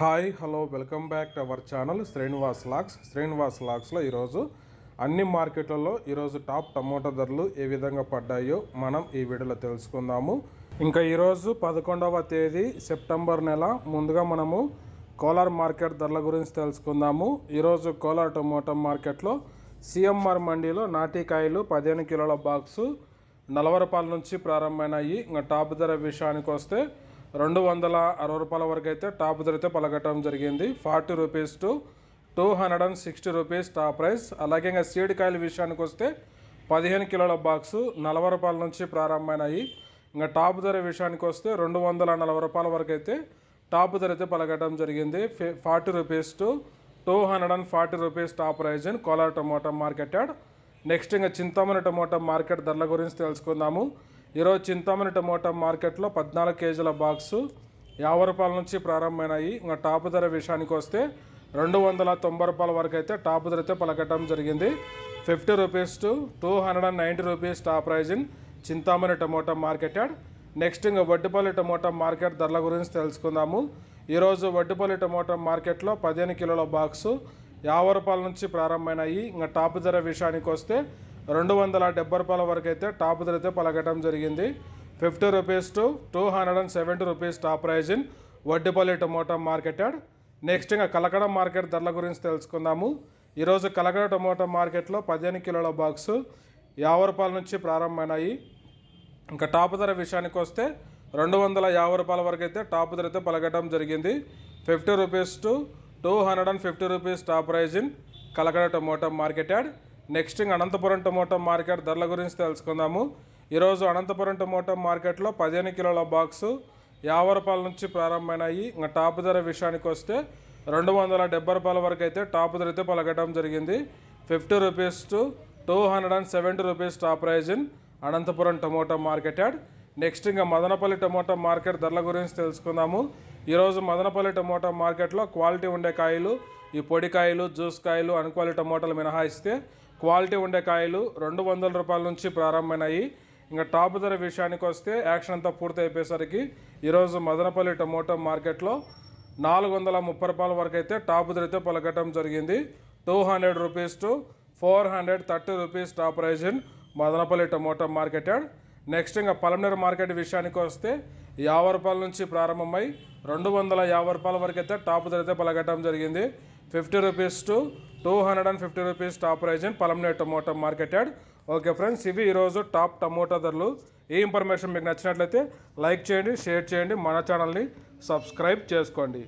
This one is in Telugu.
Hi hello welcome back to our channel Srinivas lakhs. Srinivas లాక్స్లో ఈరోజు అన్ని మార్కెట్లలో ఈరోజు టాప్ టమోటా ధరలు ఏ విధంగా పడ్డాయో మనం ఈ వీడియోలో తెలుసుకుందాము. ఇంకా ఈరోజు పదకొండవ తేదీ సెప్టెంబర్ నెల. ముందుగా మనము కోలార్ మార్కెట్ ధరల గురించి తెలుసుకుందాము. ఈరోజు కోలార్ టమోటా మార్కెట్లో సిఎంఆర్ మండీలో నాటికాయలు పదిహేను కిలోల బాక్సు నలభై రూపాయల నుంచి ప్రారంభమైనాయి. ఇంకా టాప్ ధర విషయానికి వస్తే రెండు వందల అరవై రూపాయల వరకు అయితే టాప్ ధర అయితే పలకటం జరిగింది. Forty rupees to two hundred and sixty rupees top price. అలాగే ఇంకా సీడ్ కాయల విషయానికి వస్తే పదిహేను కిలోల బాక్సు నలభై రూపాయల నుంచి ప్రారంభమైనాయి. ఇంకా టాప్ ధర విషయానికి వస్తే రెండు వందల నలభై రూపాయల వరకు అయితే టాప్ ధర అయితే పలకటం జరిగింది. Forty rupees to two hundred and forty rupees top price and Kolar tomato market yard next ఇంకా చింతామణి టమోటా మార్కెట్ ధరల గురించి తెలుసుకుందాము. ఈరోజు చింతామణి టమోటా మార్కెట్లో పద్నాలుగు కేజీల బాక్సు యాభై రూపాయల నుంచి ప్రారంభమైనాయి. ఇంకా టాప్ ధర విషయానికి వస్తే రెండు వందల తొంభై రూపాయల వరకు అయితే టాప్ ధర అయితే పలకటం జరిగింది. Fifty rupees to two hundred and ninety rupees top price in Chintamani tomato market yard next ఇంకా వడ్డిపల్లి టమోటా మార్కెట్ ధరల గురించి తెలుసుకుందాము. ఈరోజు వడ్డిపల్లి టమోటా మార్కెట్లో పదిహేను కిలోల బాక్సు యాభై రూపాయల నుంచి ప్రారంభమైనాయి. ఇంకా టాప్ ధర విషయానికి వస్తే రెండు వందల డెబ్బై రూపాయల వరకు అయితే టాప్ ధర అయితే పలకటం జరిగింది. Fifty rupees to two hundred and seventy rupees top price in Vaddipalli tomato market next ఇంకా కలకడ మార్కెట్ ధరల గురించి తెలుసుకుందాము. ఈరోజు కలకడ టమోటా మార్కెట్లో పదిహేను కిలోల బాక్సు యాభై రూపాయల నుంచి ప్రారంభమైనాయి. ఇంకా టాప్ ధర విషయానికి వస్తే రెండు వందల యాభై రూపాయల వరకు అయితే టాప్ ధర అయితే పలకటం జరిగింది. Fifty rupees to two hundred and fifty rupees top price in Kalakada tomato market next Anantapuram tomato market ధరల గురించి తెలుసుకుందాము. ఈరోజు అనంతపురం టమోటా మార్కెట్లో పదిహేను కిలోల బాక్సు యాభై రూపాయల నుంచి ప్రారంభమైనాయి. ఇంకా టాప్ ధర విషయానికి వస్తే రెండు వందల డెబ్బై రూపాయల వరకు అయితే టాప్ ధర అయితే పలకటం జరిగింది. Fifty rupees to two hundred and seventy rupees top price in Anantapuram tomato market yard next ఇంకా మదనపల్లి టమోటా మార్కెట్ ధరల గురించి తెలుసుకుందాము. ఈరోజు మదనపల్లి టమోటా మార్కెట్లో క్వాలిటీ ఉండే కాయలు ఈ పొడి కాయలు జ్యూస్ కాయలు అన్క్వాలిటీ టమోటాలు మినహాయిస్తే క్వాలిటీ ఉండే కాయలు రెండు వందల రూపాయల నుంచి ప్రారంభమైనాయి. ఇంకా టాప్ ధర విషయానికి వస్తే యాక్షన్ అంతా పూర్తి అయిపోయేసరికి ఈరోజు మదనపల్లి టమోటో మార్కెట్లో నాలుగు వందల ముప్పై రూపాయల వరకు అయితే టాప్ ధర అయితే పలకటం జరిగింది. Two hundred rupees to four hundred thirty rupees top price in Madanapalle tomato market next ఇంకా పలమనేరు మార్కెట్ విషయానికి వస్తే యాభై రూపాయల నుంచి ప్రారంభమై రెండు వందల యాభై రూపాయల వరకు అయితే టాప్ ధర అయితే పలకటం జరిగింది. Fifty rupees to two hundred and fifty rupees top price in Palamaneru tomato market yard okay friends ఇవి ఈరోజు టాప్ టమోటా ధరలు. ఈ ఇన్ఫర్మేషన్ మీకు నచ్చినట్లయితే లైక్ చేయండి షేర్ చేయండి మన ఛానల్ని సబ్స్క్రైబ్ చేసుకోండి.